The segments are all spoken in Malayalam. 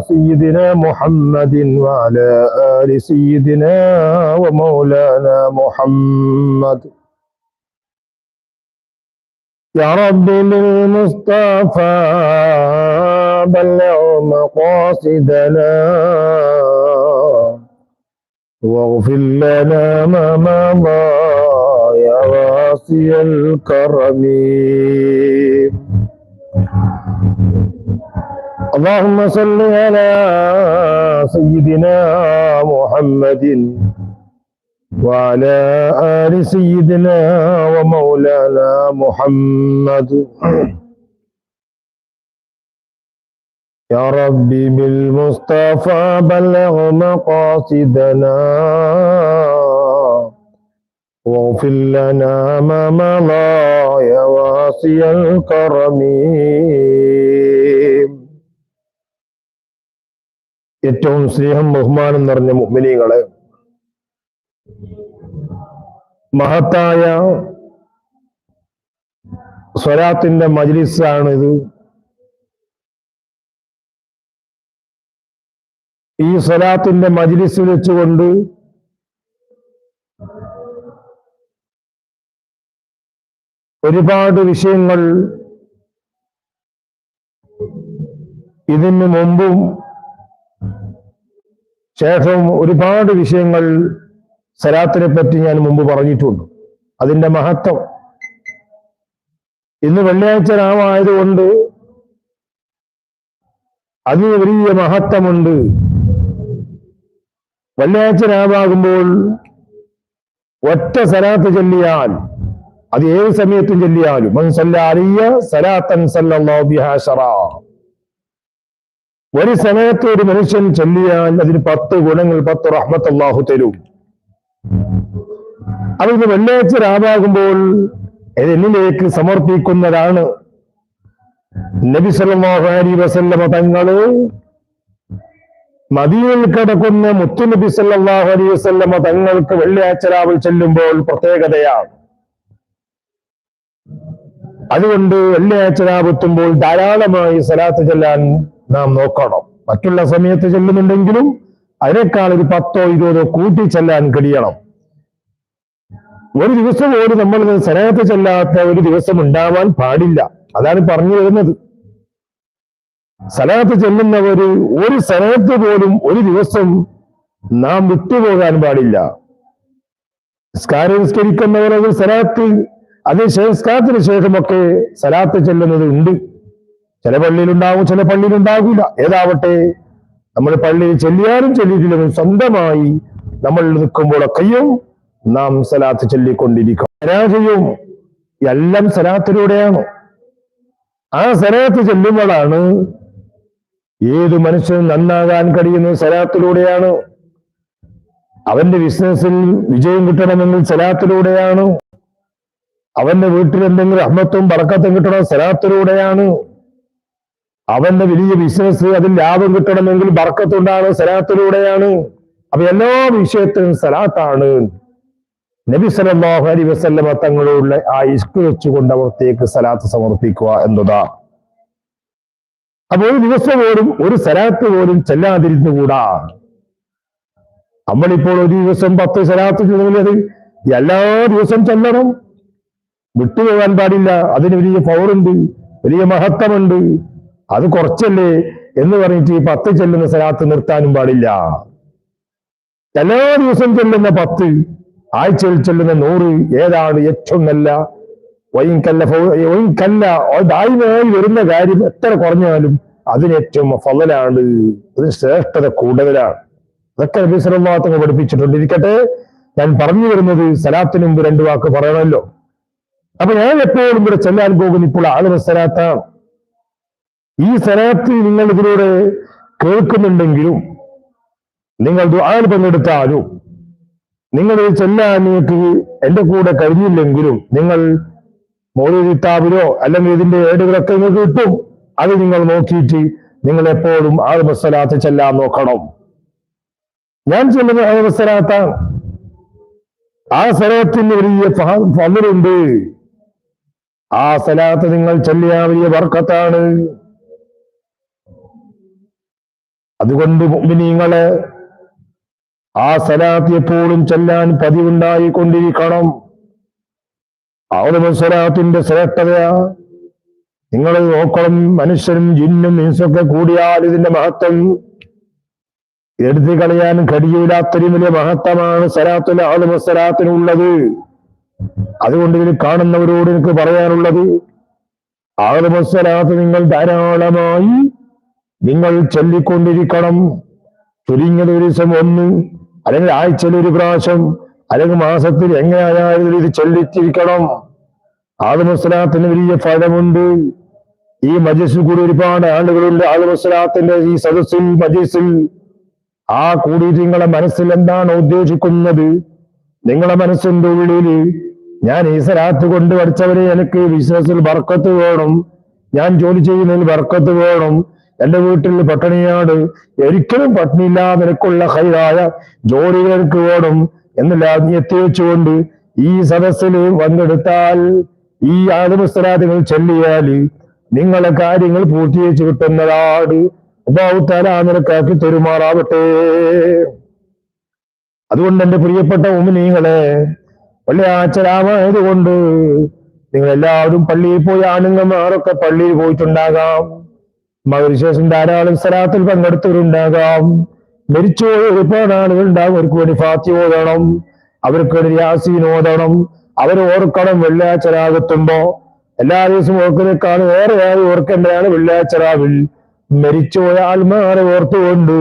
سيدنا محمد وعلى آل سيدنا ومولانا محمد. يا رب بالمصطفى بلغ مقاصدنا واغفر لنا ما مضى يا واسع الكرم. اللهم صل على سيدنا محمد وعلى آل سيدنا ومولانا محمد. يا ربي بالمصطفى بلغ مقاصدنا واغفر لنا ما مضى يا واسع الكرم. ഏറ്റവും സ്നേഹം ബഹുമാനം നിറഞ്ഞ മുഅ്മിനീങ്ങളെ മഹത്തായ സ്വരാത്തിന്റെ മജ്ലിസാണ് ഇത്. ഈ സ്വലാത്തിന്റെ മജ്ലിസ് വെച്ചുകൊണ്ട് ഒരുപാട് വിഷയങ്ങൾ ഇതിന് മുമ്പും ശേഷം ഒരുപാട് വിഷയങ്ങൾ സലാത്തിനെ പറ്റി ഞാൻ മുമ്പ് പറഞ്ഞിട്ടുണ്ട്. അതിന്റെ മഹത്വം. ഇന്ന് വെള്ളിയാഴ്ച രാമായതുകൊണ്ട് അതിന് വലിയ മഹത്വമുണ്ട്. വെള്ളിയാഴ്ച രാമാകുമ്പോൾ ഒറ്റ സലാത്ത് ചൊല്ലിയാൽ അത് ഏത് സമയത്തും ചൊല്ലിയാലും മൻ സല്ല അലിയ സലാത്തൻ സല്ലാ ബിഹാ ശറാ ഒരു സമയത്ത് ഒരു മനുഷ്യൻ ചൊല്ലിയാൽ അതിന് പത്ത് ഗുണങ്ങൾ പത്ത് റഹ്മത്ത് അള്ളാഹു തരും. അതിന് വെള്ളിയാഴ്ച രാവാകുമ്പോൾ എന്നിലേക്ക് സമർപ്പിക്കുന്നതാണ്. നബി സല്ലല്ലാഹു അലൈഹി വസല്ലമ തങ്ങൾ മദീനയിൽ കിടക്കുന്ന മുത്തുനബി സല്ലല്ലാഹു അലൈഹി വസല്ലമ തങ്ങൾക്ക് വെള്ളിയാഴ്ച രാവിൽ ചെല്ലുമ്പോൾ പ്രത്യേകതയാണ്. അതുകൊണ്ട് വെള്ളിയാഴ്ച രാവെത്തുമ്പോൾ ധാരാളമായി സലാത്ത് ചെല്ലാൻ നാം നോക്കണം. മറ്റുള്ള സമയത്ത് ചെല്ലുന്നുണ്ടെങ്കിലും അതിനേക്കാൾ ഒരു പത്തോ ഇരുപതോ കൂട്ടി ചെല്ലാൻ കഴിയണം. ഒരു ദിവസം പോലും നമ്മൾ സലാത്ത് ചെല്ലാത്ത ഒരു ദിവസം ഉണ്ടാവാൻ പാടില്ല. അതാണ് പറഞ്ഞു വരുന്നത്. സലാത്ത് ചെല്ലുന്നവര് ഒരു സലാത്ത് പോലും ഒരു ദിവസം നാം വിട്ടുപോകാൻ പാടില്ല. നിസ്കാരം സ്ഥലത്ത് സലാത്ത് അത് സംസ്കാരത്തിന് ശേഷമൊക്കെ സലാത്ത് ചെല്ലുന്നത് ഉണ്ട്. ചില പള്ളിയിലുണ്ടാകും ചില പള്ളിയിലുണ്ടാകില്ല ഏതാവട്ടെ നമ്മൾ പള്ളിയിൽ ചെല്ലിയാലും ചെല്ലിയിട്ടില്ലെങ്കിലും സ്വന്തമായി നമ്മൾ നിൽക്കുമ്പോഴൊക്കെയും നാം സലാത്ത് ചൊല്ലിക്കൊണ്ടിരിക്കും. ചെയ്യും? എല്ലാം സലാത്തിലൂടെയാണ് ആ സലാത്ത് ചെല്ലുമ്പോഴാണ് ഏത് മനുഷ്യനും നന്നാകാൻ കഴിയുന്നത് സലാത്തിലൂടെയാണ് അവന്റെ ബിസിനസ്സിൽ വിജയം കിട്ടണമെങ്കിൽ സലാത്തിലൂടെയാണ് അവന്റെ വീട്ടിൽ എന്തെങ്കിലും അഹമ്മത്തും പറക്കത്തും കിട്ടണം സലാത്തിലൂടെയാണ് അവന്റെ വലിയ ബിസിനസ് അതിൽ ലാഭം കിട്ടണമെങ്കിൽ ബർക്കത്തുണ്ടാണ് സലാത്തിലൂടെയാണ്. അപ്പൊ എല്ലാ വിഷയത്തിനും സലാത്താണ്. നബി സല്ലല്ലാഹു അലി വസല്ലമ തങ്ങളുള്ള ആ ഇഷ്ക് വെച്ചുകൊണ്ട് അവർത്തേക്ക് സലാത്ത് സമർപ്പിക്കുക എന്നതാ. അപ്പൊ ഒരു ദിവസം പോലും ഒരു സലാത്ത് പോലും ചെല്ലാതിരുന്നുകൂടാ. നമ്മളിപ്പോൾ ഒരു ദിവസം പത്ത് സലാത്ത് ചെല്ലുന്നത് എല്ലാ ദിവസം ചെല്ലണം. വിട്ടുപോകാൻ പാടില്ല. അതിന് വലിയ പവറുണ്ട് വലിയ മഹത്വമുണ്ട്. അത് കുറച്ചല്ലേ എന്ന് പറഞ്ഞിട്ട് ഈ പത്ത് ചെല്ലുന്ന സ്ഥലത്ത് നിർത്താനും പാടില്ല. എല്ലാ ദിവസം ചെല്ലുന്ന പത്ത് ആഴ്ചയിൽ ചെല്ലുന്ന നൂറ് ഏതാണ് ഏറ്റവും നല്ല? വൈകല്ല വൈകല്ല ദായിമായി വരുന്ന കാര്യം എത്ര കുറഞ്ഞാലും അതിന് ഏറ്റവും ഫലലാണ് അതിന് ശ്രേഷ്ഠത കൂടുതലാണ്. അതൊക്കെ നബി പഠിപ്പിച്ചിട്ടുണ്ട്. ഇരിക്കട്ടെ ഞാൻ പറഞ്ഞു വരുന്നത് സലാത്തിന് മുമ്പ് രണ്ടു വാക്ക് പറയണമല്ലോ. അപ്പൊ ഞാൻ എപ്പോഴും ഇവിടെ ചെല്ലാൻ പോകുന്ന ഇപ്പോൾ ആളുകൾ സലാത്താണ്. ഈ സ്ഥലത്ത് നിങ്ങൾ ഇതിലൂടെ കേൾക്കുന്നുണ്ടെങ്കിലും നിങ്ങൾ ദുആൽ പങ്കെടുത്താലും നിങ്ങൾ ചെല്ലാൻ നിങ്ങൾക്ക് എന്റെ കൂടെ കഴിഞ്ഞില്ലെങ്കിലും നിങ്ങൾ മോദിത്താബിലോ അല്ലെങ്കിൽ ഇതിന്റെ ഏടുകളൊക്കെ നിങ്ങൾക്ക് കിട്ടും. അത് നിങ്ങൾ നോക്കിയിട്ട് നിങ്ങൾ എപ്പോഴും ആളുമസ്സലാത്ത് ചെല്ലാൻ നോക്കണം. ഞാൻ ചെല്ലുന്ന ആളുമസ്സലാത്താണ് ആ സ്ഥലത്തിന് വലിയ പങ്കുണ്ട് ആ സ്ഥലത്ത് നിങ്ങൾ ചെല്ലിയ വലിയ വർക്കത്താണ് അതുകൊണ്ട് മുമ്പിനീങ്ങൾ ആ സലാത്ത് എപ്പോഴും ചെല്ലാൻ പതിവുണ്ടായിക്കൊണ്ടിരിക്കണം. കൊണ്ടിരിക്കണം സലാത്തിന്റെ ശ്രേഷ്ഠതയാ. നിങ്ങൾ നോക്കണം മനുഷ്യനും ജിന്നും ഇൻസൊക്കെ കൂടിയാൽ ഇതിന്റെ മഹത്വം. എടുത്തു കളയാൻ കഴിയൂലാത്തൊരു വലിയ മഹത്വമാണ് സലാത്തുൽ ആളുമസലാത്തിനുള്ളത് അതുകൊണ്ട് ഇതിൽ കാണുന്നവരോട് എനിക്ക് പറയാനുള്ളത് ആളുമസലാത്ത് നിങ്ങൾ ധാരാളമായി നിങ്ങൾ ചൊല്ലിക്കൊണ്ടിരിക്കണം. ചുരുങ്ങിയത് ഒരു ദിവസം ഒന്ന് അല്ലെങ്കിൽ ആഴ്ചയിൽ ഒരു പ്രാവശ്യം അല്ലെങ്കിൽ മാസത്തിൽ എങ്ങനെയായാലും ഇത് ചൊല്ലിച്ചിരിക്കണം ആദമസ്ലാത്തിന് വലിയ ഫലമുണ്ട്. ഈ മജീസിൽ കൂടി ഒരുപാട് ആളുകളുണ്ട്. ആദമസ്ലാത്തിന്റെ ഈ സദസ്സിൽ മജീസിൽ ആ കൂടിയിട്ട് നിങ്ങളെ മനസ്സിൽ എന്താണ് ഉദ്ദേശിക്കുന്നത്? നിങ്ങളെ മനസ്സിന്റെ ഉള്ളിൽ ഞാൻ ഈ സ്ഥലത്ത് കൊണ്ട് പഠിച്ചവരെ എനിക്ക് ബിസിനസ്സിൽ ബർക്കത്ത് വേണം. ഞാൻ ജോലി ചെയ്യുന്നതിൽ ബർക്കത്ത് വേണം. എന്റെ വീട്ടിൽ പട്ടിണിയാണ് ഒരിക്കലും പട്ടിണിയില്ലാതെ നിനക്കുള്ള ഹൈറായ ജോലികൾക്ക് ഓടും വേണം എന്നെല്ലാം എത്തിവെച്ചുകൊണ്ട് ഈ സദസ്സിൽ പങ്കെടുത്താൽ ഈ ആദമസ്തരാദികൾ ചൊല്ലിയാൽ നിങ്ങളെ കാര്യങ്ങൾ പൂർത്തീകരിച്ചു കിട്ടുന്നതാണ് ഉപാവുത്താല നിനക്കാക്കി തെരുമാറാവട്ടെ. അതുകൊണ്ട് എന്റെ പ്രിയപ്പെട്ട ഉമിനീങ്ങളെ വെള്ളിയാഴ്ചരാമായതുകൊണ്ട് നിങ്ങൾ എല്ലാവരും പള്ളിയിൽ പോയി ആണുങ്ങന്മാരൊക്കെ പള്ളിയിൽ പോയിട്ടുണ്ടാകാം. മകരശേഷം ധാരാളം സ്ഥലത്തിൽ പങ്കെടുത്തവരുണ്ടാകാം. മരിച്ചുപോയ ഒരുപാട് ആളുകൾ ഉണ്ടാകും അവർക്ക് വേണ്ടി ഫാത്തി ഓതണം. അവർക്ക് വേണ്ടി യാസീൻ ഓതണം. അവർ ഓർക്കണം വെള്ളിയാഴ്ച എല്ലാ ദിവസവും ഓർക്കുന്നേക്കാൾ ഏറെയായി ഓർക്കേണ്ടതാണ് വെള്ളിയാഴ്ച രാവിൽ. മരിച്ചുപോയ ആത്മാരെ ഓർത്തുകൊണ്ട്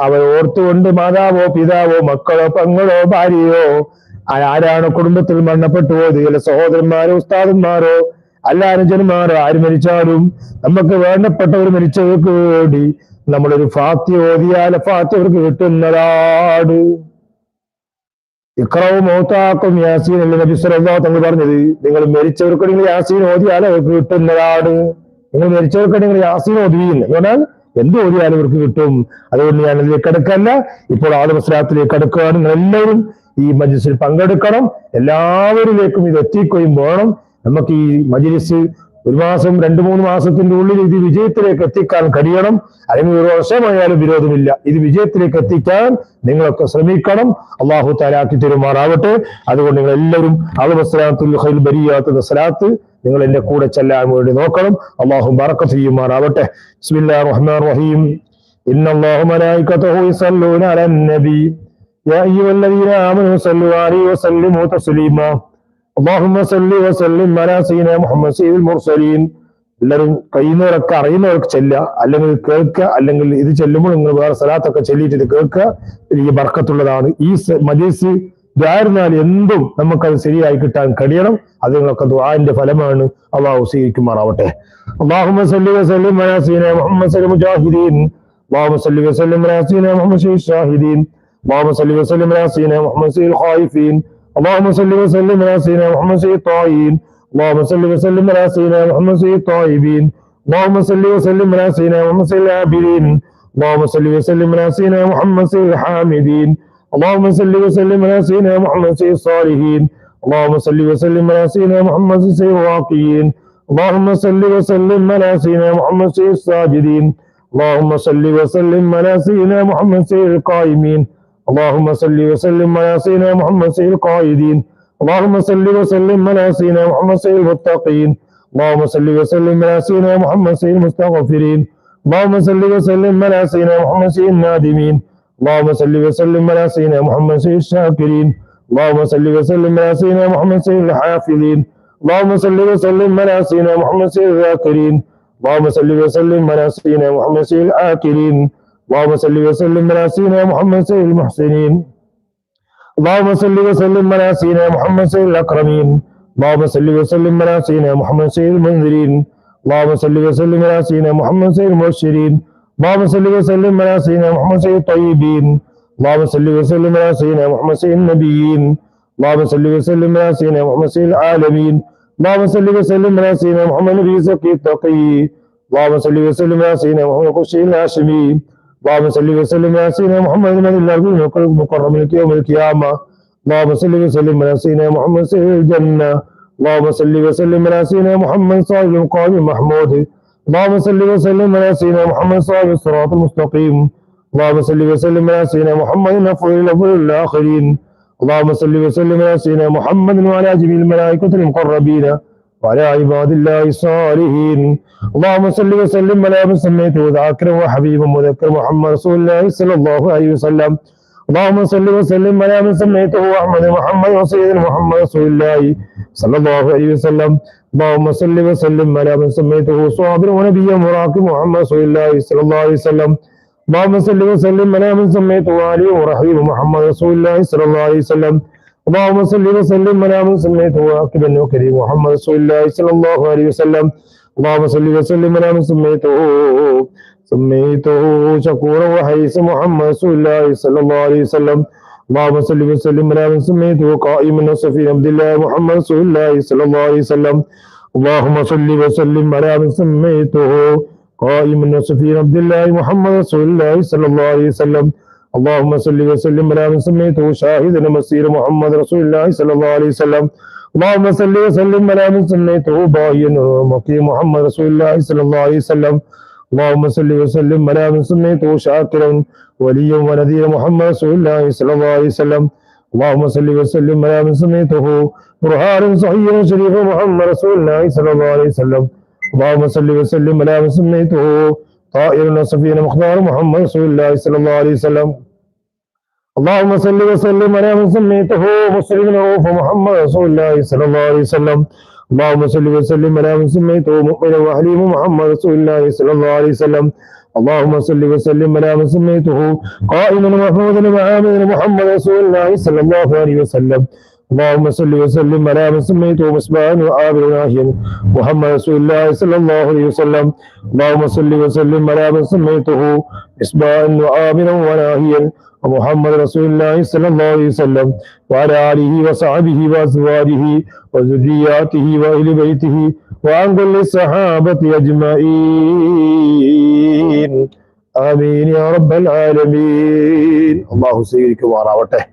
അവർ ഓർത്തുകൊണ്ട് മാതാവോ പിതാവോ മക്കളോ പെങ്ങളോ ഭാര്യയോ ആരാണോ കുടുംബത്തിൽ മരണപ്പെട്ടു പോയത് ചില സഹോദരന്മാരോ ഉസ്താദന്മാരോ അല്ല അനുജന്മാർ ആര് മരിച്ചാലും നമുക്ക് വേണ്ടപ്പെട്ടവർ മരിച്ചവർക്ക് വേണ്ടി നമ്മളൊരു ഫാത്തി ഓതിയാൽ ഫാത്തി അവർക്ക് കിട്ടുന്നതാണ്. ഇക്രവും മൗത്താക്കും യാസീൻ അല്ല നബി സല്ലല്ലാഹു തങ്ങൾ പറഞ്ഞത് നിങ്ങൾ മരിച്ചവർക്ക് നിങ്ങൾ യാസീൻ ഓതിയാൽ അവർക്ക് കിട്ടുന്നതാണ്. നിങ്ങൾ മരിച്ചവർക്ക് നിങ്ങൾ യാസീൻ ഓതിയില്ല. എന്നാൽ എന്ത് ഓതിയാലും അവർക്ക് കിട്ടും. അതുകൊണ്ട് ഞാൻ അതിലേക്ക് കിടക്കല്ല ഇപ്പോൾ ആൾ മസ്ലാത്തിലേക്ക് നിങ്ങൾ എല്ലാവരും ഈ മജ്ലിസിൽ പങ്കെടുക്കണം. എല്ലാവരിലേക്കും ഇത് എത്തിക്കുകയും വേണം. നമുക്ക് ഈ മജിലിസ് ഒരു മാസം രണ്ടു മൂന്ന് മാസത്തിന്റെ ഉള്ളിൽ ഇത് വിജയത്തിലേക്ക് എത്തിക്കാൻ കഴിയണം. അല്ലെങ്കിൽ ഒരു വർഷമായാലും വിരോധമില്ല. ഇത് വിജയത്തിലേക്ക് എത്തിക്കാൻ നിങ്ങളൊക്കെ ശ്രമിക്കണം. അള്ളാഹു താലാക്കി തരുമാറാവട്ടെ. അതുകൊണ്ട് നിങ്ങൾ എല്ലാവരും അളുബസ്ലാത്തുൽ ബരിയാത്ത സലാത്ത് നിങ്ങൾ എന്റെ കൂടെ ചെല്ലാൻ വേണ്ടി നോക്കണം. അള്ളാഹു ബറക്കത്ത് ചെയ്യുമാറാവട്ടെ. റഹ്മാൻ റഹീം. ഇന്ന യാ അയ്യുഹല്ലദീന അലൈഹി തസ്ലീമാ. اللهم صل وسلم على سيدنا محمد سيد المرسلين എല്ലാവരും കഴിയുന്നവരൊക്കെ അറിയുന്നവർക്ക് ചെല്ലുക അല്ലെങ്കിൽ കേൾക്കുക അല്ലെങ്കിൽ ഇത് ചെല്ലുമ്പോൾ നിങ്ങൾ വേറെ സ്ഥലത്തൊക്കെ ചെല്ലിയിട്ട് ഇത് കേൾക്കുക ഈ ബർക്കത്തുള്ളതാണ് ഈ മജീസ് ദ്വാരുന്നാൽ എന്തും നമുക്കത് ശരിയായി കിട്ടാൻ കഴിയണം അത് നിങ്ങളൊക്കെ ദ്വാന്റെ ഫലമാണ് അള്ളാഹു സ്വീകരിക്കുമാറാവട്ടെ اللهم صل وسلم على سيدنا محمد سيد المجاهدين اللهم صل وسلم على سيدنا محمد سيد الشاهدين اللهم صل وسلم على سيدنا محمد سيد الخائفين اللهم صل وسلم على سيدنا محمد سيد الطائعين اللهم صل وسلم على سيدنا محمد سيد الطيبين اللهم صل وسلم على سيدنا محمد سيد العابدين. اللهم صل وسلم على سيدنا محمد سيد الحامدين. اللهم صل وسلم على سيدنا محمد سيد الصالحين. اللهم صل وسلم على سيدنا محمد سيد الواقيين اللهم صل وسلم على سيدنا محمد سيد الساجدين. اللهم صل وسلم على سيدنا محمد سيد القائمين. اللهم صل وسلم على سيدنا محمد سيد القائدين. اللهم صل وسلم على سيدنا محمد سيد المتقين. اللهم صل وسلم على سيدنا محمد سيد المستغفرين. اللهم صل وسلم على سيدنا محمد سيد النادمين. اللهم صل وسلم على سيدنا محمد سيد الشاكرين. اللهم صل وسلم على سيدنا محمد سيد الحافظين. اللهم صل وسلم على سيدنا محمد سيد الذاكرين. اللهم صل وسلم على سيدنا محمد سيد الآكلين اللهم صل وسلم على سيدنا محمد سيد المحسنين. اللهم صل وسلم على سيدنا محمد سيد الأكرمين. اللهم صل وسلم على سيدنا محمد سيد المنذرين. اللهم صل وسلم على سيدنا محمد سيد المبشرين. اللهم صل وسلم على سيدنا محمد سيد الطيبين. اللهم صل وسلم على سيدنا محمد سيد النبيين. اللهم صل وسلم على سيدنا محمد سيد العالمين. اللهم صل وسلم على سيدنا محمد نبي زكي التقي. اللهم صل وسلم على سيدنا محمد قشي الهاشمي. اللهم صل وسلم على سيدنا محمد من الأرض المكرم يوم القيامة. اللهم صل وسلم على سيدنا محمد سيد الجنة. اللهم صل وسلم على سيدنا محمد صاحب القائم المحمود. اللهم صل وسلم على سيدنا محمد صاحب الصراط المستقيم. اللهم صل وسلم على سيدنا محمد الأفضل الأفضل الآخرين. اللهم صل وسلم على سيدنا محمد وعلى جميع الملائكة المقربين. وعلى عباد الله الصالحين اللهم صل وسلم على من سميته ذاكرا وحبيبا مذكر محمد رسول الله صلى الله عليه وسلم اللهم صل وسلم على من سميته احمد محمد وسيد محمد رسول الله صلى الله عليه وسلم اللهم صل وسلم على من سميته صابر ونبيا مراقب محمد رسول الله صلى الله عليه وسلم اللهم صل وسلم على من سميته علي ورحيم محمد رسول الله صلى الله عليه وسلم اللهم صل وسلم على من سميته عاقبا وكريم محمد رسول الله صلى الله عليه وسلم. اللهم صل وسلم على من سميته سميته شكورا وحيس محمد رسول الله صلى الله عليه وسلم. اللهم صل وسلم على من سميته قائما وصفي عبد الله محمد رسول الله صلى الله عليه وسلم. اللهم صل وسلم على من سميته قائما وصفي عبد الله محمد رسول الله صلى الله عليه وسلم. اللهم صل وسلم على من سميته شاهدا مسير محمد رسول الله صلى الله عليه وسلم. اللهم صل وسلم على من سميته باهيا مقيم محمد رسول الله صلى الله عليه وسلم. اللهم صل وسلم على من سميته شاكرا وليا ونذيرا محمد رسول الله صلى الله عليه وسلم. اللهم صل وسلم على من سميته برهان صحيح شريف محمد رسول الله صلى الله عليه وسلم. اللهم صل وسلم على من سميته مختار محمد رسول الله صلى الله عليه وسلم اللهم صل وسلم على من سميته مسلم رؤوف محمد رسول الله صلى الله عليه وسلم اللهم صل وسلم على من سميته مؤمنا وحليم محمد رسول الله صلى الله عليه وسلم اللهم صل وسلم على من سميته قائما محمودا وعاملا محمد رسول الله صلى الله عليه وسلم اللهم صل وسلم على من سميته مصباحا وآبر ناهيا محمد رسول الله صلى الله عليه وسلم اللهم صل وسلم على من سميته مصباحا وآبرا وناهيا ومحمد رسول الله صلى الله عليه وسلم وعلى آله وصحبه وأزواجه وذرياته وأهل بيته وعن كل الصحابة أجمعين آمين يا رب العالمين الله سيدك وراوته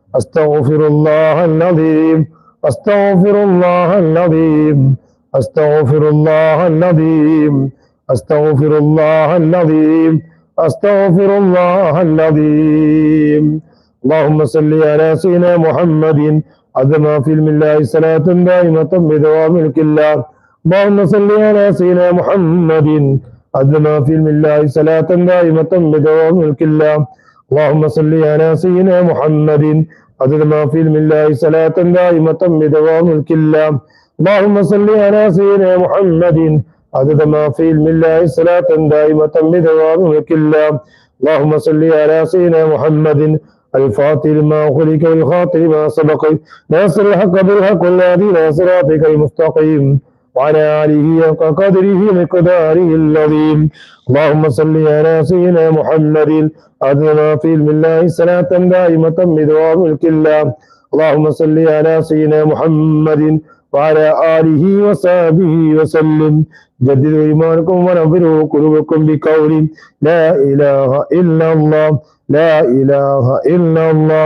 أستغفر الله العظيم أستغفر الله العظيم أستغفر الله العظيم أستغفر الله العظيم أستغفر الله العظيم. اللهم صل على سيدنا محمد عظم في الله صلاة دائمة بدوام الله اللهم صل على سيدنا محمد عظم في الله صلاة دائمة بدوام الله اللهم صل على سيدنا محمد. عدد ما في علم الله صلاة دائمة بدوام الله اللهم صل على سيدنا محمد. عدد ما في علم الله صلاة دائمة بدوام الله اللهم صل على سيدنا محمد. الفاتح لما خلق والخاطر ما سبق. ناصر الحق بالحق والذي لا صراطك المستقيم. وعلى آله حق قدره مقداره العظيم. اللهم صل على سيدنا محمد. ما في علم الله صلاة دائمة بدوام ملك الله. اللهم صل على سيدنا محمد وعلى آله وصحبه وسلم. جددوا إيمانكم ونظروا قلوبكم بقول لا إله إلا الله لا إله إلا الله.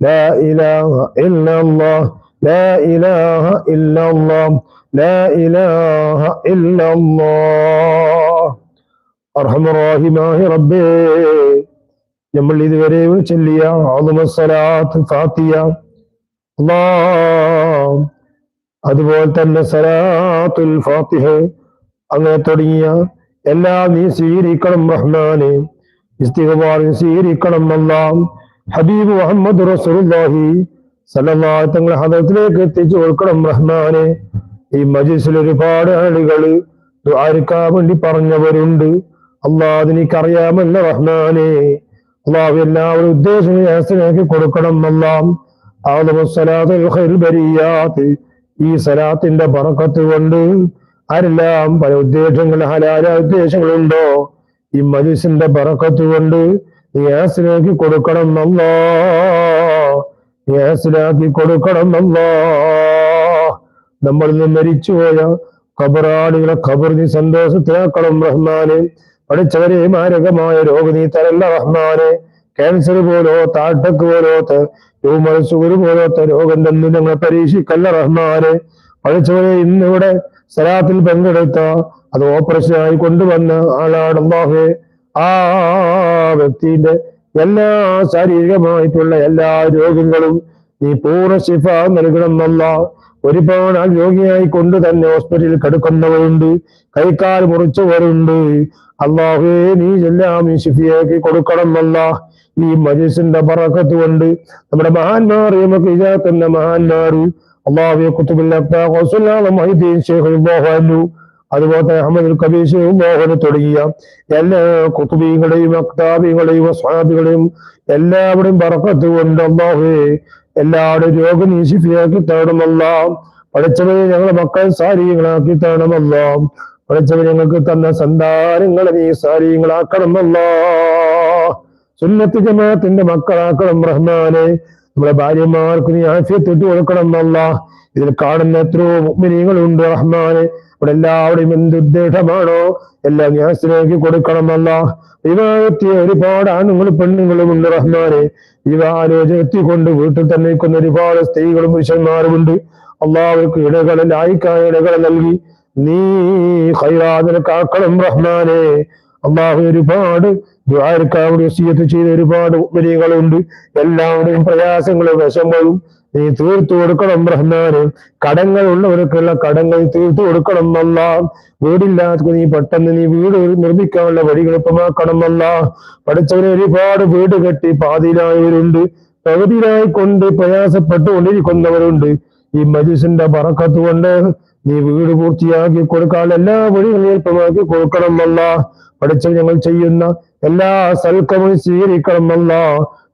لا إله إلا الله لا إله إلا الله لا إله إلا الله أرحم الراحماه ربي നമ്മൾ ഇതുവരെ ചൊല്ലിയ ആദമസ്സലാത്ത് ഫാത്തിയ അല്ലാ അതുപോലെ തന്നെ സലാത്തുൽ ഫാത്തിഹ അങ്ങനെ തുടങ്ങിയ എല്ലാം നീ സ്വീകരിക്കണം റഹ്മാനെ ഇസ്തിഗ്ഫാർ സ്വീകരിക്കണം അല്ലാം ഹബീബ് മുഹമ്മദ് റസൂലുള്ളാഹി സല്ലല്ലാഹു തങ്ങളെ ഹദത്തിലേക്ക് എത്തിച്ചു കൊടുക്കണം റഹ്മാനെ. ഈ മജീസിൽ ഒരുപാട് ആളുകൾ ആർക്കാൻ വേണ്ടി പറഞ്ഞവരുണ്ട്. അള്ളാഹ് അതിനിക്കറിയാമല്ല റഹ്മാനെ. അള്ളാഹു എല്ലാവരും ഉദ്ദേശം ഹസനാക്കി കൊടുക്കണം അല്ലാം ഈ സലാത്തിന്റെ പറക്കത്ത് കൊണ്ട് ആരെല്ലാം പല ഉദ്ദേശങ്ങൾ ഹലാല ഉദ്ദേശങ്ങളുണ്ടോ? ഈ മജീസിന്റെ പറക്കത്ത് കൊണ്ട് നീ ആസിലാക്കി കൊടുക്കണം നല്ലോ നീ കൊടുക്കണം നല്ലോ നമ്മൾ ഇന്ന് മരിച്ചുപോയ ഖബറാളികളെ ഖബർ നീ സന്തോഷത്തിലാക്കണം റഹ്മാനെ. പഠിച്ചവരെ മാരകമായ രോഗ നീ തരല്ല റഹ്മാനെ. ക്യാൻസർ പോലോ താട്ടക്ക് പോലോത്ത് ട്യൂമർ ഷുഗർ പോലോത്ത രോഗം തന്നെ ഞങ്ങൾ പരീക്ഷിക്കല്ല റഹ്മാനെ. പഠിച്ചവരെ ഇന്നിവിടെ സലാത്തിൽ പങ്കെടുത്ത അത് ഓപ്പറേഷൻ ആയി കൊണ്ടുവന്ന ആളാണ് അള്ളാഹേ ആ വ്യക്തിന്റെ എല്ലാ ശാരീരികമായിട്ടുള്ള എല്ലാ രോഗങ്ങളും നീ പൂർണ ശിഫ നൽകണം എന്നല്ല. ഒരുപാട് രോഗിയായി കൊണ്ട് തന്നെ ഹോസ്പിറ്റലിൽ കിടക്കുന്നവരുണ്ട്. കൈക്കാൽ മുറിച്ചവരുണ്ട്. അള്ളാഹേ നീ എല്ലാം ഈ ശിഫിയാക്കി കൊടുക്കണം എന്നല്ല. ഈ മജീസിന്റെ പറക്കത്ത് കൊണ്ട് നമ്മുടെ മഹാന്മാർ നമുക്ക് ഇതാക്കുന്ന മഹാന്മാർ. അള്ളാഹുയെ കുത്തുബില്ലാഹുദ്ദീൻ ഷേഖ് അള്ളാഹു അതുപോലെ അഹമ്മദ് കബീസ് മോഹന് തുടങ്ങിയ എല്ലാ കുത്തുബീങ്ങളെയും അക്താബികളെയും സ്വാബികളെയും എല്ലാവരുടെയും പറക്കത്ത് കൊണ്ട് അള്ളാഹുവേ എല്ലാവരുടെയും രോഗം നീ ശിഫിയാക്കി തേടുമല്ല പഠിച്ചവരെ ഞങ്ങളെ മക്കൾ സാരീകളാക്കി തേടമല്ല പഠിച്ചവർ ഞങ്ങൾക്ക് തന്ന സന്താനങ്ങളെ നീ സാരീകളാക്കണമല്ല സുന്നത്തി ജമാത്തിന്റെ മക്കളാക്കണം റഹ്മാനെ. നമ്മുടെ ഭാര്യമാർക്ക് നീ ആഫിയത്ത് തൊട്ടു കൊടുക്കണം എന്നല്ല ഇതിൽ കാണുന്ന എത്രയോ മുഗ്മിനീങ്ങളുണ്ട് റഹ്മാന്. ഇവിടെ എല്ലാവരുടെയും എന്തുദ്ദേശമാണോ എല്ലാം ന്യാസിലേക്ക് കൊടുക്കണം എന്നല്ല വിവാഹത്തിയ ഒരുപാട് ആണുങ്ങളും പെണ്ണുങ്ങളും ഉണ്ട് റഹ്മാനെ. വിവാഹാലോചന എത്തിക്കൊണ്ട് വീട്ടിൽ തന്നെ നിൽക്കുന്ന ഒരുപാട് സ്ത്രീകളും പുരുഷന്മാരുമുണ്ട് അള്ളാഹർക്ക് ഇടകളിൽ ലായിക്കായ ഇടകൾ നൽകി നീ ഹൈറാദിനെ കാക്കണം റഹ്മാനെ. അള്ളാഹു ഒരുപാട് ദ്വാരക്കാവിടെ വസീയത്ത് ചെയ്ത ഒരുപാട് ഉപരികളുണ്ട് എല്ലാവരുടെയും പ്രയാസങ്ങളും വിഷമവും നീ തീർത്തു കൊടുക്കണം റഹ്മാന്. കടങ്ങൾ ഉള്ളവർക്കുള്ള കടങ്ങൾ തീർത്തു കൊടുക്കണം അല്ല വീടില്ലാത്ത നീ പെട്ടെന്ന് നീ വീട് നിർമ്മിക്കാനുള്ള വഴി എളുപ്പമാക്കണം അല്ല പഠിച്ചവരെ ഒരുപാട് വീട് കെട്ടി പാതിയിലായവരുണ്ട്. പകുതിയിലായി കൊണ്ട് പ്രയാസപ്പെട്ടുകൊണ്ടിരിക്കുന്നവരുണ്ട്. ഈ മജീസിന്റെ പറക്കത്ത് കൊണ്ട് നീ വീട് പൂർത്തിയാക്കി കൊടുക്കാൻ എല്ലാ വഴികളും എളുപ്പമാക്കി കൊടുക്കണം അല്ല പഠിച്ച ഞങ്ങൾ ചെയ്യുന്ന എല്ലാ സൽക്കമും സ്വീകരിക്കണം അല്ല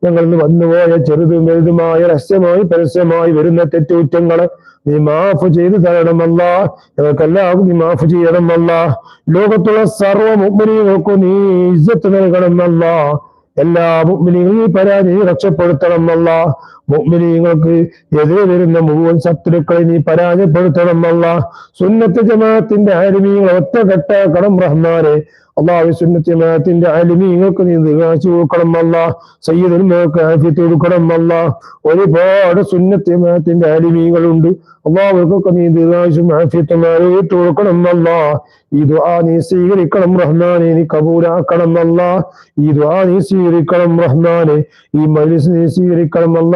ഞങ്ങൾ വന്നുപോയ ചെറുതും വലുതുമായ രഹസ്യമായി പരസ്യമായി വരുന്ന തെറ്റുകുറ്റങ്ങൾ നീ മാഫ് ചെയ്ത് തരണമല്ല. ഞങ്ങൾക്കെല്ലാവർക്കും നീ മാഫ് ചെയ്യണമല്ല. ലോകത്തുള്ള സർവ മുഗ്മിനികൾക്കും നീ ഇജ്ജത്ത് നൽകണമെന്നല്ല എല്ലാ മുഗ്മിനികളും പരാതി രക്ഷപ്പെടുത്തണം അല്ല മുഗ്മിനിയങ്ങൾക്ക് എതിരെ വരുന്ന മുഴുവൻ ശത്രുക്കളെ നീ പരാജയപ്പെടുത്തണം അല്ല സുന്നത്ത് ജമാഅത്തിന്റെ ആരുമീങ്ങൾ ഒറ്റ കെട്ടാക്കണം റഹ്മാനെ അള്ളാഹു അലിമീങ്ങൾക്ക് നീ ദീർഘാശു കൊടുക്കണം അല്ല. സയ്യിദുൽ മോക്ക് ആഫിയത്ത് കൊടുക്കണം അല്ല. ഒരുപാട് സുന്നത്ത് അലിമീങ്ങളുണ്ട്. അള്ളാഹുക്കൊക്കെ നീ ദീർഘാശും ആഫിയത്തുമാരെ ഇട്ട് കൊടുക്കണം അല്ല. ഈ ദുആ നീ സ്വീകരിക്കണം റഹ്മാനെ നീ കബൂലാക്കണം അല്ല. ഈ ദുആ നീ സ്വീകരിക്കണം റഹ്മാനെ ഈ മജ്ലിസ് നീ സ്വീകരിക്കണം അല്ല.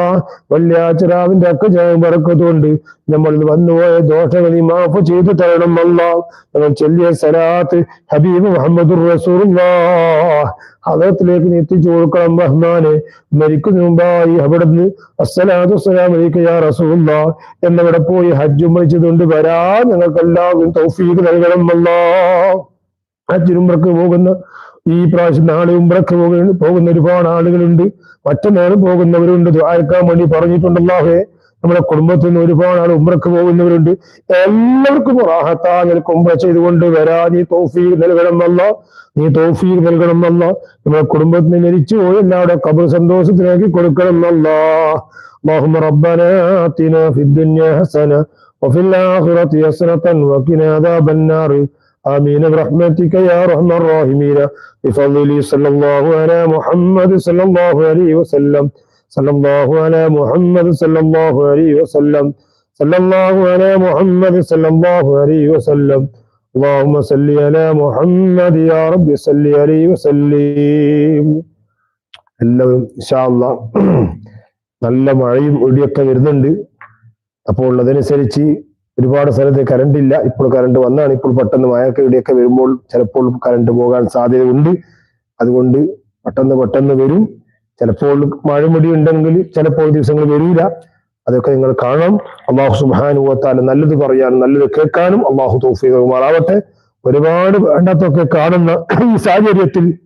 വല്യാച്ച രാവിന്റെ ഒക്കെ പറക്കത്തുകൊണ്ട് നമ്മൾ വന്നുപോയ ദോഷങ്ങൾ നീ മാഫ് ചെയ്തു തരണം അല്ല. നമ്മൾ ചൊല്ലിയ സലാത്ത് ഹബീബ് മുഹമ്മദ് ഹദത്തിലേക്ക് നീ എത്തിച്ചു കൊടുക്കണം റഹ്മാനെ. മരിക്കുന്ന മുമ്പായി അവിടുന്ന് അസ്സലാത്തു അസ്സലാം അലൈക യാ റസൂല്ല എന്നവിടെ പോയി ഹജ്ജും മരിച്ചതുകൊണ്ട് വരാ ഞങ്ങൾക്ക് എല്ലാവരും തൗഫീഖ് നൽകണം ഹജ്ജിനും ഇറക്ക് പോകുന്ന ഈ പ്രാവശ്യം നാളെ ഉംറക്ക് പോകുന്ന ഒരുപാട് ആളുകളുണ്ട്. മറ്റന്നാളും പോകുന്നവരുണ്ട്. ദ്വാരക്കാൻ വേണ്ടി പറഞ്ഞിട്ടുണ്ടല്ലാഹേ നമ്മുടെ കുടുംബത്തിൽ നിന്ന് ഒരുപാട് ആൾ ഉംറക്ക് പോകുന്നവരുണ്ട് എല്ലാവർക്കും റാഹത്താ നിനക്ക് ഉംറ ചെയ്തുകൊണ്ട് വരാ നീ തോഫീർ നൽകണമെന്നല്ല നീ തോഫീർ നൽകണമെന്നല്ല നമ്മുടെ കുടുംബത്തിന് മരിച്ചു പോയി എല്ലാവരുടെ കബർ സന്തോഷത്തിലേക്ക് കൊടുക്കണമെന്നല്ല اللهم ربنا آتنا في الدنيا حسنة وفي الآخرة حسنة وقنا عذاب النار آمين برحمتك يا أرحم الراحمين بفضل صلى الله على محمد صلى الله عليه وسلم صلى الله على محمد صلى الله عليه وسلم صلى الله على محمد صلى الله عليه وسلم اللهم صل على محمد يا رب صل عليه وسلم എല്ലാവരും ഇൻഷാ അല്ലാ നല്ല മഴയും ഇടിയൊക്കെ വരുന്നുണ്ട് അപ്പോൾ അതനുസരിച്ച് ഒരുപാട് സ്ഥലത്ത് കറണ്ട് ഇല്ല ഇപ്പോൾ കറണ്ട് വന്നാണ് ഇപ്പോൾ പെട്ടെന്ന് മഴയൊക്കെ ഇടിയൊക്കെ വരുമ്പോൾ ചിലപ്പോൾ കറണ്ട് പോകാൻ സാധ്യതയുണ്ട് അതുകൊണ്ട് പെട്ടെന്ന് പെട്ടെന്ന് വരും ചിലപ്പോൾ മഴമുടി ഉണ്ടെങ്കിൽ ചിലപ്പോൾ ദിവസങ്ങൾ വരൂല അതൊക്കെ നിങ്ങൾ കാണണം. അള്ളാഹു സുബാനുവത്താൽ നല്ലത് പറയാനും നല്ലത് കേൾക്കാനും അള്ളാഹു തോഫിമാറാവട്ടെ ഒരുപാട് വേണ്ടാത്തൊക്കെ കാണുന്ന ഈ സാഹചര്യത്തിൽ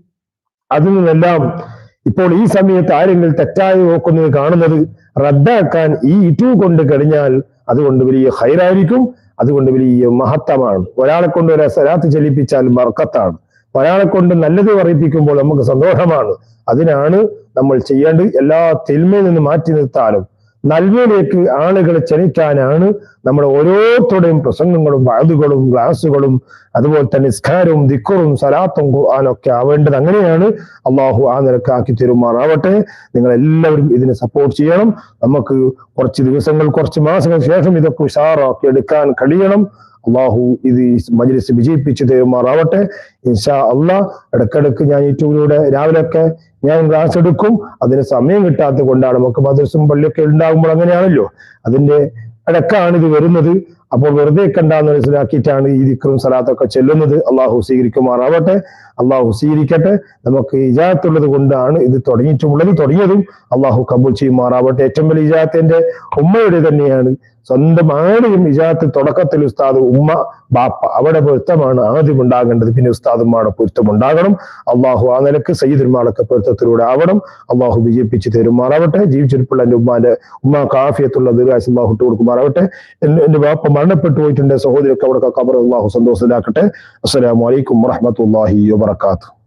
അതിൽ നിന്നെല്ലാം ഇപ്പോൾ ഈ സമയത്ത് ആരെങ്കിലും തെറ്റായി നോക്കുന്നത് കാണുന്നത് റദ്ദാക്കാൻ ഈ ഇറ്റു കൊണ്ട് കഴിഞ്ഞാൽ അതുകൊണ്ട് വലിയ ഹൈറായിരിക്കും. അതുകൊണ്ട് വലിയ മഹത്തമാണ്. ഒരാളെ കൊണ്ട് ഒരു സലാത്ത് ചലിപ്പിച്ചാൽ ബർക്കത്താണ്. ഒരാളെ കൊണ്ട് നല്ലത് പറയിപ്പിക്കുമ്പോൾ നമുക്ക് സന്തോഷമാണ്. അതിനാണ് നമ്മൾ ചെയ്യേണ്ടത് എല്ലാ തിന്മയിൽ നിന്ന് മാറ്റി നിർത്താനും നന്മയിലേക്ക് ആളുകളെ ക്ഷണിക്കാനാണ് നമ്മുടെ ഓരോരുത്തരുടെയും പ്രസംഗങ്ങളും വാതുകളും ക്ലാസുകളും അതുപോലെ തന്നെ നിസ്കാരവും ദിക്കറും സലാത്തും ഖുർആാനൊക്കെ ആവേണ്ടത് അങ്ങനെയാണ് അള്ളാഹു ആ നിരക്കാക്കി തരുമാറാവട്ടെ. നിങ്ങൾ എല്ലാവരും ഇതിനെ സപ്പോർട്ട് ചെയ്യണം. നമുക്ക് കുറച്ച് ദിവസങ്ങൾ കുറച്ച് മാസങ്ങൾക്ക് ശേഷം ഇതൊക്കെ ഉഷാറാക്കി എടുക്കാൻ കഴിയണം. അള്ളാഹു ഇത് മജ്ലിസ് വിജയിപ്പിച്ചു തരുമാറാവട്ടെ. ഇൻഷാ അള്ളാഹ് ഇടക്കിടക്ക് ഞാൻ യൂട്യൂബിലൂടെ രാവിലെയൊക്കെ ഞാൻ ക്ലാസ് എടുക്കും. അതിന് സമയം കിട്ടാത്തത് കൊണ്ടാണ് നമുക്ക് മദ്രസും പള്ളിയൊക്കെ ഉണ്ടാകുമ്പോൾ അങ്ങനെയാണല്ലോ. അതിന്റെ ഇടക്കാണ് ഇത് വരുന്നത്. അപ്പോൾ വെറുതെ കണ്ടാന്ന് മനസ്സിലാക്കിയിട്ടാണ് ഈ ദിക്റും സലാത്തൊക്കെ ചെല്ലുന്നത്. അള്ളാഹു സ്വീകരിക്കുമാറാവട്ടെ. അള്ളാഹു സ്വീകരിക്കട്ടെ. നമുക്ക് ഇജാത്തുള്ളത് കൊണ്ടാണ് ഇത് തുടങ്ങിയിട്ടുള്ളത് തുടങ്ങിയതും അള്ളാഹു കബൂൽ ചെയ്യുമാറാവട്ടെ. ഏറ്റവും വലിയ ഇജാത്തിന്റെ ഉമ്മയുടെ തന്നെയാണ്. സ്വന്തം ആരെയും വിചാരത്തിൽ തുടക്കത്തിൽ ഉസ്താദ് ഉമ്മ ബാപ്പ അവിടെ പൊരുത്തമാണ് ആദ്യം ഉണ്ടാകേണ്ടത്. പിന്നെ ഉസ്താദുമാരുടെ പൊരുത്തം ഉണ്ടാകണം. അള്ളാഹു ആ നിലയ്ക്ക് സയ്യിദുമാളൊക്കെ പൊരുത്തത്തിലൂടെ ആവണം. അള്ളാഹു വിജയിപ്പിച്ച് തരുമാറാവട്ടെ. ജീവിച്ചിരിപ്പുള്ള എന്റെ ഉമ്മാന്റെ ഉമ്മ കാഫിയത്തുള്ള ദീർഘാസ് അള്ളാഹു ഇട്ട് കൊടുക്കുമാറാവട്ടെ. എന്റെ ബാപ്പ മരണപ്പെട്ടു പോയിട്ടുണ്ട്. സഹോദരൊക്കെ അവിടെ കബർ അള്ളാഹു സന്തോഷത്തിലാക്കട്ടെ. അസ്സലാമു അലൈക്കും വാത്തു